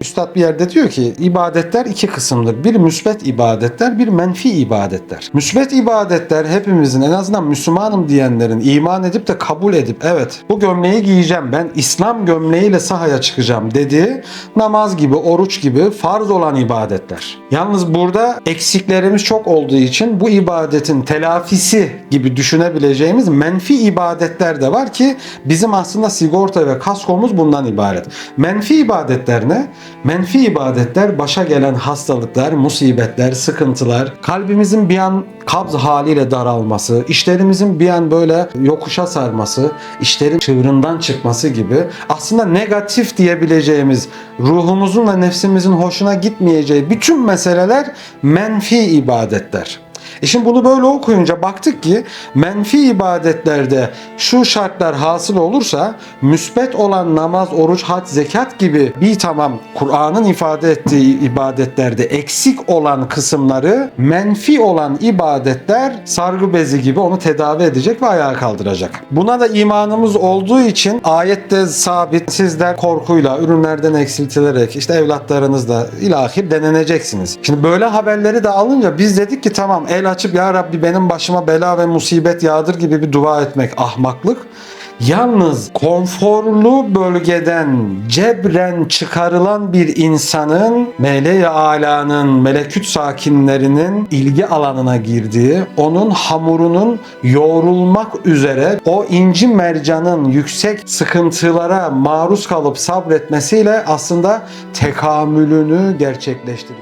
Üstad bir yerde diyor ki ibadetler iki kısımdır. Bir müsbet ibadetler, bir menfi ibadetler. Müsbet ibadetler hepimizin en azından Müslümanım diyenlerin iman edip de kabul edip evet bu gömleği giyeceğim ben İslam gömleğiyle sahaya çıkacağım dediği namaz gibi, oruç gibi farz olan ibadetler. Yalnız burada eksiklerimiz çok olduğu için bu ibadetin telafisi gibi düşünebileceğimiz menfi ibadetler de var ki bizim aslında sigorta ve kaskomuz bundan ibaret. Menfi ibadetler ne? Menfi ibadetler başa gelen hastalıklar, musibetler, sıkıntılar, kalbimizin bir an kabz haliyle daralması, işlerimizin bir an böyle yokuşa sarması, işlerin çığırından çıkması gibi aslında negatif diyebileceğimiz ruhumuzun ve nefsimizin hoşuna gitmeyeceği bütün meseleler menfi ibadetler. E şimdi bunu böyle okuyunca baktık ki menfi ibadetlerde şu şartlar hasıl olursa müsbet olan namaz, oruç, hac, zekat gibi bir tamam Kur'an'ın ifade ettiği ibadetlerde eksik olan kısımları menfi olan ibadetler sargı bezi gibi onu tedavi edecek ve ayağa kaldıracak. Buna da imanımız olduğu için ayette sabit sizler korkuyla, ürünlerden eksiltilerek işte evlatlarınızla ilahir deneneceksiniz. Şimdi böyle haberleri de alınca biz dedik ki tamam el açıp ya Rabbi benim başıma bela ve musibet yağdır gibi bir dua etmek ahmaklık. Yalnız konforlu bölgeden cebren çıkarılan bir insanın meleği alanın, meleküt sakinlerinin ilgi alanına girdiği, onun hamurunun yoğrulmak üzere o inci mercanın yüksek sıkıntılara maruz kalıp sabretmesiyle aslında tekamülünü gerçekleştiriyor.